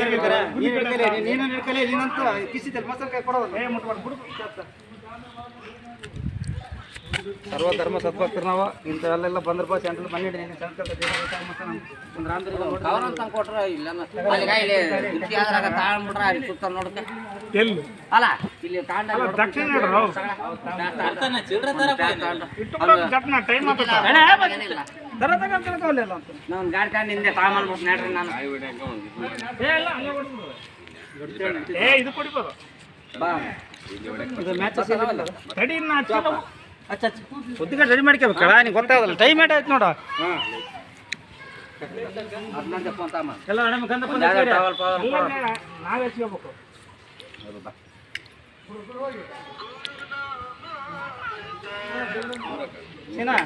ಹಿಡ್ಕರೆ, ನೀನು ಹಿಡ್ಕಲೆ, ನೀನು ಹಿಡ್ಕಲೆ, ನೀನಂತ ಕಿಸಿದಲ್ಲಿ ಮಸಾಲೆ ಕೊಡೋದು ಏ ಮುಟ್ಬಾರ್ದು ಬಿಡು ಸರ್ವ ಧರ್ಮ ಸದ್ಭಕ್ತರು ನಾವು ಇಂಥವೆಲ್ಲ ಬಂದ್ರಪ್ಪ ಸೆಂಟ್ರಲ್ ಬಂದಿಡಿ ನೀನು ಒಂದು ರಾಮದುರ್ಗ ಕೊಟ್ರ ಇಲ್ಲ ತಾಳ್ಬಿಟ್ರ ಅಲ್ಲಿ ಸುತ್ತ ನೋಡ್ಕ ಎಲ್ಲಿ ಅಲ್ಲ ಇಲ್ಲಿ ತಾಂಡ ದಕ್ಷಿಣ ನೋಡ್ರು ಜಪ್ನ ಟೈಮ್ ನಾನು ಗಾಡಿ ಹಿಂದೆ ತಾಳ್ಮನ್ಬಿಟ್ಟು ನೋಡ್ರಿ ನಾನು. ಏ ಇದು ಕುಡಿಬೋದು. ಬಾ. ಇದು ಮ್ಯಾಚ್. ಅಚ್ಚ ಅಚ್ಚ ಸುದ್ದಿಗೆ ರೆಡಿ ಮಾಡ್ಕೋಬೇಕಲ್ಲ ನಿಂಗೆ ಗೊತ್ತಾಗಲ್ಲ. ಟೈಮ್ ಏಟ್ ಆಯ್ತು ನೋಡು. ಎಲ್ಲ ನಮ್ಮ ನಾವೇ ಸೀನಾ.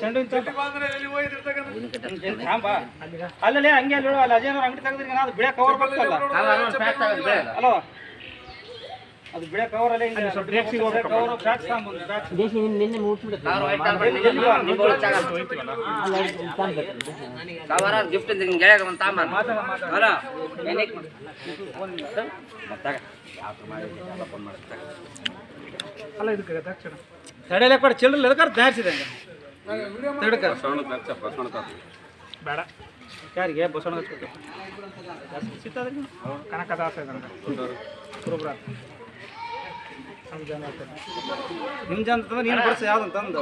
ಚೆಂಡು ಅಲ್ಲೇ ಹಂಗೆ ಅಲ್ಲಿ ಅಲ್ಲಿ ಅಜಯ್ ಅಂಗಡಿ ತೆಗೆದ್ರೆ ಅದು ಬಿಳೆ ಕವರ್ ಬರ್ತಲ್ಲ ಅಲ್ವಾ ಅದು ಬಿಳೆ ಕವರ್ ಅಲ್ಲೇ ಕವರ್ ನಾವು ವೈಟ್ ಕವರ ಗಿಫ್ಟ್ ಹಿಂಗೆ ಗೆಳೆಯ ಒಂದು ತಾಮ ಅಲ್ಲ. ಏನಕ್ಕೆ ಅಲ್ಲ ಇದಕ್ಕೆ ದಕ್ಷಿಣ ತಡೆಯಲ್ಲ ಕೊಡ ಚಿಲ್ಡ್ರಲ್ ಎದಕ್ಕಾರ ತಯಾರಿಸಿದೆ ತಡಕ. ಬೇಡ. ಯಾರಿಗೆ? ಬಸವಣ್ಣ ಕನಕದಾಸ ಕುರುಬ್ರ. ಜನ ಅಂತಂದ್ರೆ ನೀನು ಬರ್ಸ ಯಾವ್ದಂತಂದು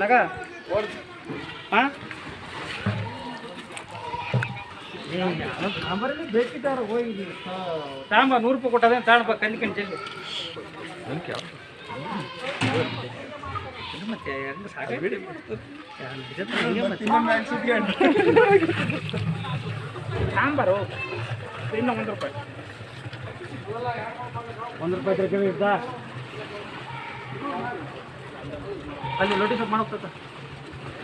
ನಗ? ಹಾಂ ನಂಬರಲ್ಲಿ ಬೇಕಿದ್ದಾರೆ ಹೋಗಿ ತಾಂಬ ನೂರು ರೂಪಾಯಿ ಕೊಟ್ಟದೆ ತಾಣಪ್ಪ ಕಣ್ಣಿ ಕಣ್ಣಿ ಚೆಲ್ಲಿ ಮತ್ತೆ ಹೆಂಗೆ ಮತ್ತೆ. ಸಾಂಬಾರು ಇನ್ನು ಒಂದು ರೂಪಾಯಿ. ಒಂದು ರೂಪಾಯಿ ತಿರ್ಗಿ ಇದ್ದ ಅಲ್ಲಿ ಲೋಟಿ ಸೊಪ್ಪು ಮಾಡೋಗ್ತದ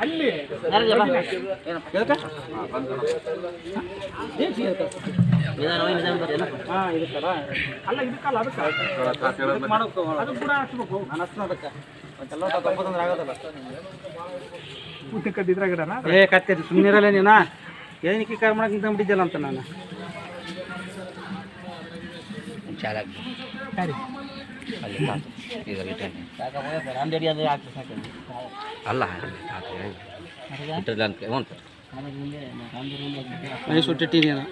ಅಲ್ಲಿ ಅಲ್ಲ. ಇದಕ್ಕಲ್ಲ ಅದಕ್ಕೆ. ಮಾಡೋಕೆ ಅದು ಕೂಡ ಹಚ್ಬೇಕು. ನಾನು ಅದಕ್ಕೆ ಏ ಕತ್ತೆ ಸುಮ್ಮನಿರಲ್ಲ ನೀನ? ಏನಕ್ಕೆ ಕಾರ್ ಮಾಡಕ್ಕೆ ನಿಂತ ಬಿಟ್ಟಿದ್ದಲ್ಲ ಅಂತ ನಾನು. ಅಲ್ಲಿ ತಾತ ರಿಟರ್ನ್ ಅಲ್ಲ ಇಟ್ಟದ ಅಂತ ಹ್ಞೂ ಮನೆ ಸುಟ್ಟಿಟ್ಟಿ ನೀನು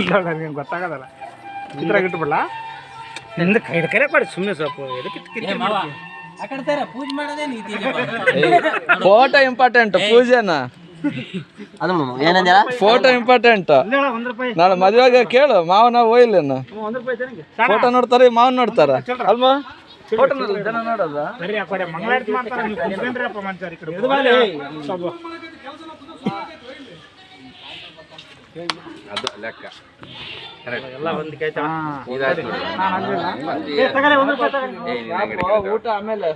ಇಲ್ಲ ನನಗೆ ಗೊತ್ತಾಗೋದಲ್ಲ. ಇದ್ರಾಗ ಇಟ್ಬಿಡಲ್ಲ ನಿಂದ ಕೈ ಕರೆ ಮಾಡಿ ಸುಮ್ಮನೆ ಸ್ವಲ್ಪ ಎದಕ್ಕೆ ಕಿರಿಕಿರಿ ಮಾಡ್ತೀಯ? ಫೋಟೋ ಇಂಪಾರ್ಟೆಂಟ್ ಪೂಜೆನ? ಫೋಟೋ ಇಂಪಾರ್ಟೆಂಟ್ ಇಲ್ಲ ಒಂದು ರೂಪಾಯಿ. ನಾಳೆ ಮದುವೆಗೆ ಕೇಳು ಮಾವನ ಹೋಯ್ಲೇನು ಜನಗೆ ಫೋಟೋ ನೋಡ್ತಾರೆ ಮಾವನ್ ನೋಡ್ತಾರ. ಅಲ್ವಾ? ಫೋಟೋ ಜನ ನೋಡೋದ. ಬಾಲೆ. ಲೆಕ್ಕ ಎಲ್ಲ ಒಂದು ಕೈ ಊಟ ಆಮೇಲೆ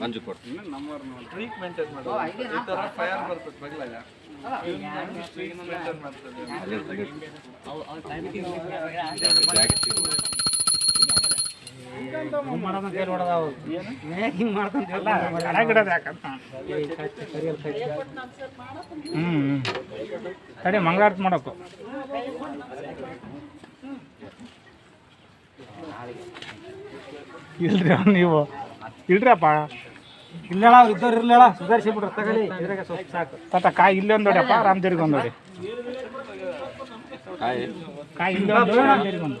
ಮಂಜು ಮಾಡೋದು ಹೇಳಿ ನೋಡೋದು ಅವು. ಏ, ಹಿಂಗ್ ಮಾಡ್ಕೊಂತ ಹ್ಮ್ ತಡಿ ಮಂಗಳಾರತಿ ಮಾಡಬೇಕು ಇಲ್ರಿ ಅವ್ನು ನೀವು ಇಲ್ರಿಯಪ್ಪ ಇಲ್ಲ ಅವ್ರು ಇದ್ದವ್ರು ಇರ್ಲೇಳ ಸುಧಾರಿಸಿ ಬಿಡ್ರಿ ತಗಲಿ ಇದ್ರಾಗ ಸ್ವಲ್ಪ ಸಾಕು ತಾತ ಕಾಯಿ ಇಲ್ಲೇ ಒಂದು ನೋಡಿಯಪ್ಪ ರಾಮದೇವ್ರಿಗೆ ಒಂದು ನೋಡಿ ಕಾಯಿ ಇಲ್ಲೇ ಒಂದು ಒಂದು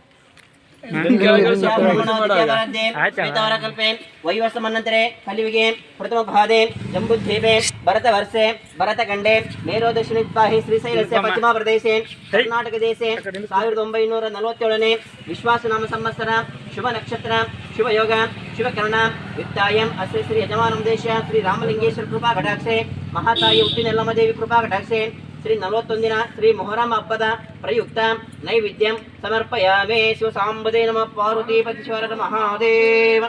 ಶ್ವೇತವರಕಲ್ಪೆ ಗೋಡ ನಿಮ್ ಕೇಳಿಸಿ ಕಲ್ಪೆ ವೈವರ್ಷ ಮನ್ನಂತರೆ ಕಲಿವಿಗೆ ಪ್ರಥಮ ಭಾದೆ ಜಂಬುದ್ವೀಪೆ ಭರತ ವರ್ಷೆ ಭರತ ಖಂಡೆ ಮೇರೋ ದಕ್ಷಿಣಪಾಹಿ ಶ್ರೀಶೈಲಸ್ಯ ಪಶ್ಚಿಮ ಪ್ರದೇಶೆ ಕರ್ನಾಟಕ ದೇಶೆ ಸಾವಿರದ ಒಂಬೈನೂರ ನಲವತ್ತೇಳನೇ ವಿಶ್ವಾಸನಾಮ ಸಂವತ್ಸರ ಶುಭ ನಕ್ಷತ್ರ ಶುಭ ಯೋಗ ಶುಭ ಕರ್ಣ ವಿತ್ತಾಯಂ ಅಶ್ರೀ ಶ್ರೀ ಯಜಮಾನಂ ದೇಶ ಶ್ರೀ ರಾಮಲಿಂಗೇಶ್ವರ ಕೃಪಾ ಕಟಾಕ್ಷೆ ಮಹಾತಾಯಿ ಉಪ್ಪಿನೆಲ್ಲಮ್ಮ ದೇವಿ ಕೃಪಾ ಕಟಾಕ್ಷೆ ಶ್ರೀ ನಲವತ್ತೊಂದಿನ ಶ್ರೀ ಮೊಹರಂ ಹಬ್ಬದ ಪ್ರಯುಕ್ತ ನೈವೇದ್ಯಂ ಸಮರ್ಪಯಾಮೇ ಶಿವ ಸಾಂಬದೇ ನಮ ಪಾರ್ವತಿ ಪತಿಶ್ವರ ಮಹಾದೇವ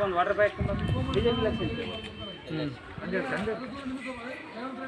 ಒಂದು ವಾಟರ್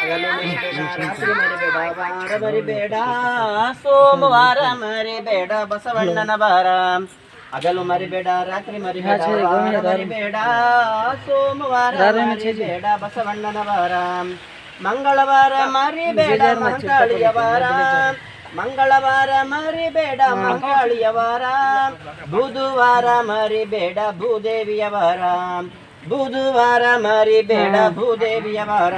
ಕೊಡ್ಬೇಕು ಗಾಡಿ ಹಂಗೆ ಹೋಗೋಣ ಯಾವ ಊರು? ಪೆಟ್ಟಿಗೆ ಲೀಟ್ರ್ ಅಲ್ಲ ಒಂದು ಗಿಡ ಇಟ್ಟಿಯಲ್ಲ ಬಾ ಏ ಪೆಟ್ಟಿಗೆಲ್ಲ ವಾರ ಮರಿಬೇಡ ಸೋಮವಾರ ಮರಿಬೇಡ ಬಸವಣ್ಣನ ಬಾರ ಹಗಲು ಮರಿಬೇಡ ರಾತ್ರಿ ಮರಿಬೇಡ. ಮರಿಬೇಡ ಸೋಮವಾರ ಮರಿಬೇಡ ಬಸವಣ್ಣನ ವಾರ ಮಂಗಳವಾರ ಮರಿಬೇಡ ಮಂಕಾಳಿಯ ವಾರ ಮಂಗಳವಾರ ಮರಿಬೇಡ ಮಂಕಾಳಿಯ ವಾರ ಬುಧವಾರ ಮರಿಬೇಡ ಭೂದೇವಿಯ ವಾರ ಬುಧವಾರ ಮರಿಬೇಡ ಭೂದೇವಿಯ ವಾರ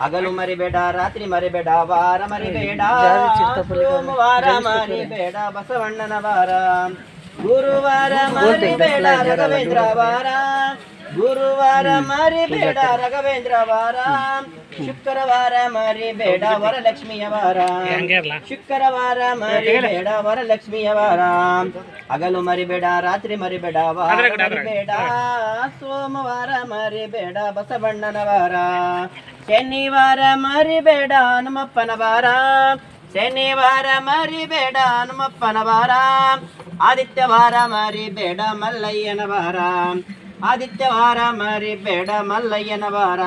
ಹಗಲು ಮರಿಬೇಡ ರಾತ್ರಿ ಮರಿಬೇಡ ವಾರ ಮರಿಬೇಡ ಸೋಮವಾರ ಮರಿಬೇಡ ಬಸವಣ್ಣನ ವಾರ. ಗುರುವಾರ ಮರಿಬೇಡ ರಘವೇಂದ್ರ ವಾರ. ಗುರುವಾರ ಮರಿಬೇಡ ರಘವೇಂದ್ರ ವಾರ. ಶುಕ್ರವಾರ ಮರಿಬೇಡ ವರಲಕ್ಷ್ಮಿಯ ವಾರ. ಶುಕ್ರವಾರ ಮರಿಬೇಡ ವರಲಕ್ಷ್ಮಿಯ ವಾರ. ಹಗಲು ಮರಿಬೇಡ ರಾತ್ರಿ ಮರಿಬೇಡ ವಾರ ಮರಿಬೇಡ ಸೋಮವಾರ ಮರಿಬೇಡ ಬಸವಣ್ಣನ ವಾರ. ಶನಿವಾರ ಮರಿಬೇಡ ಹನುಮಪ್ಪನ ವಾರ. ಶನಿವಾರ ಮರಿಬೇಡ ಹನುಮಪ್ಪನ ವಾರ ಆದಿತ್ಯವಾರ ಮರಿಬೇಡ ಮಲ್ಲಯ್ಯನ ವಾರ ಆದಿತ್ಯವಾರ ಮರಿಬೇಡ ಮಲ್ಲಯ್ಯನ ವಾರ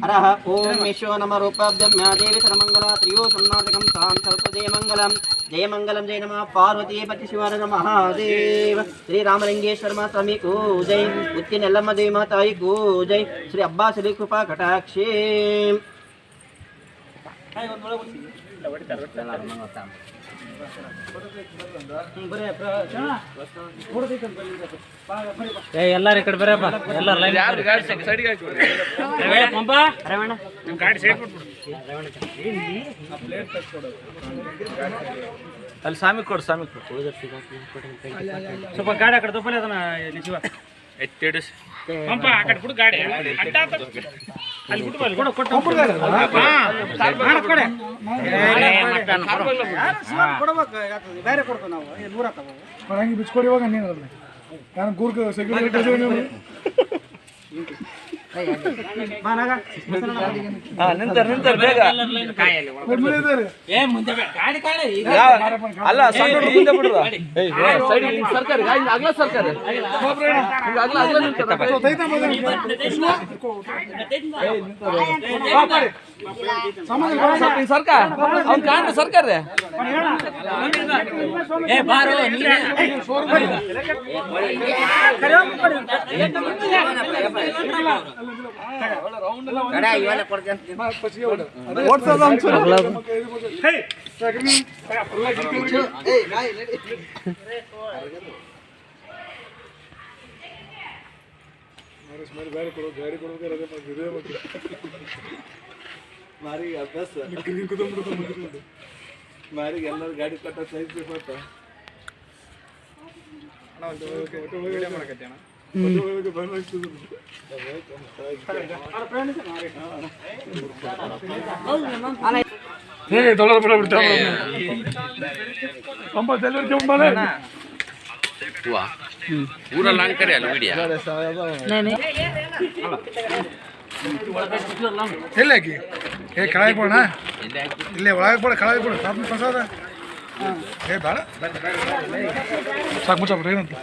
ಹರಹ ಓಂ ವಿಶ್ವ ನಮ ರೂಪಾಬ್ದಮ್ಯ ದೇವಿ ಸರ್ವಮಂಗಲ ತ್ರಿಯೋ ಸನ್ನಾಟಕಂ ತಾಂ ಸರ್ವ ಜಯ ಮಂಗಲಂ ಜಯ ಮಂಗಲಂ ಜಯ ನಮ ಪಾರ್ವತಿ ಪತಿ ಶಿವರ ಮಹಾದೇವ ಶ್ರೀ ರಾಮಲಿಂಗೇಶ್ವರ ಸ್ವಾಮಿ ಕೋ ಜೈ ಉತ್ತಿನೆಲ್ಲಮ್ಮ ದೇವಿ ಮಾತಾಯಿ ಕೋ ಜೈ ಶ್ರೀ ಅಬ್ಬಾ ಶ್ರೀ ಕೃಪಾ ಕಟಾಕ್ಷೇ ಎಲ್ಲಾರ ಈ ಕಡೆ ಬರಪ್ಪ. ಎಲ್ಲಾರ ಲೈನ್ ಯಾರು ಗಾಡಿ ಸೈಡ್ಗೆ ಹಾಕಿ ಪಂಪ. ಗಾಡಿ ಸೈಡ್ ಬಿಟ್ಬಿಡು. ಅಲ್ಲಿ ಸ್ವಾಮಿ ಕೊಡು ಸ್ವಾಮಿ ಕೊಡು. ಸ್ವಲ್ಪ ಗಾಡಿ ಆ ಕಡೆ ದೊಪ್ಪಲೆ ಅದನ್ನ ನಿಜವ ಎತ್ತಿಡಿಸಿ ಪಂಪ ಆ ಕಡೆ ಬಿಡು ಗಾಡಿ. ಅಡ್ಡ ಬೇರೆ ಕೊಡ್ತೇವೆ ನಾವು. ಏ, ನೂರ ಬಿಚ್ಕೊಡಿ ಇವಾಗ ನಾನು ಕೂರ್ಕ ಸೆಕ್ಯೂರಿಟಿ ಬಾ ನಾಗ ಹಾ ನಿಂತಾರ ನಿಂತಾರ ಬೇಗ. ಅಲ್ಲ ಸಣ್ಣ ಮುಂದೆ ಬಿಡ್ರ ಏಯ್ ಸೈಡ್ ಸರ್ಕಾರಿ ಅವ್ನ್ ಸರ್ಕಾರ. ಏ ಬಾರೋ ನೀನೇ. ಗಡ ಗಾಡಿ ಕೊಡ್ತೀನಿ ಮಾರಿಗೆ ಅಭ್ಯಾಸ ಮಾರಿಗೆ ಎಲ್ಲರೂ ಗಾಡಿ ಅಣ್ಣ ಸೈಜ್ ಕೊಟ್ಟ ಏ ಡಾಲರ್ ಬಿಡ ಬಿಡ್ತಾ ಪಂಪ ಡೆಲಿವರಿ ಕೆಂಪಲೆ ಊರಲ್ಲಿ ಅಂಕರೆ ಅಲ್ಲ ವಿಡಿಯೋ ಎಲ್ಲಿ ಹಾಕಿ? ಏ ಕೆಳಗೆ ಕೊಡೋಣ ಇಲ್ಲೇ ಒಳಗೆ ಕೊಡ ಕಳಾಯಿ ಕೊಡು ಸಾಕು ಪ್ರಸಾದ? ಏ ಬೇಡ. ಸಾಕು ಏನಂತ?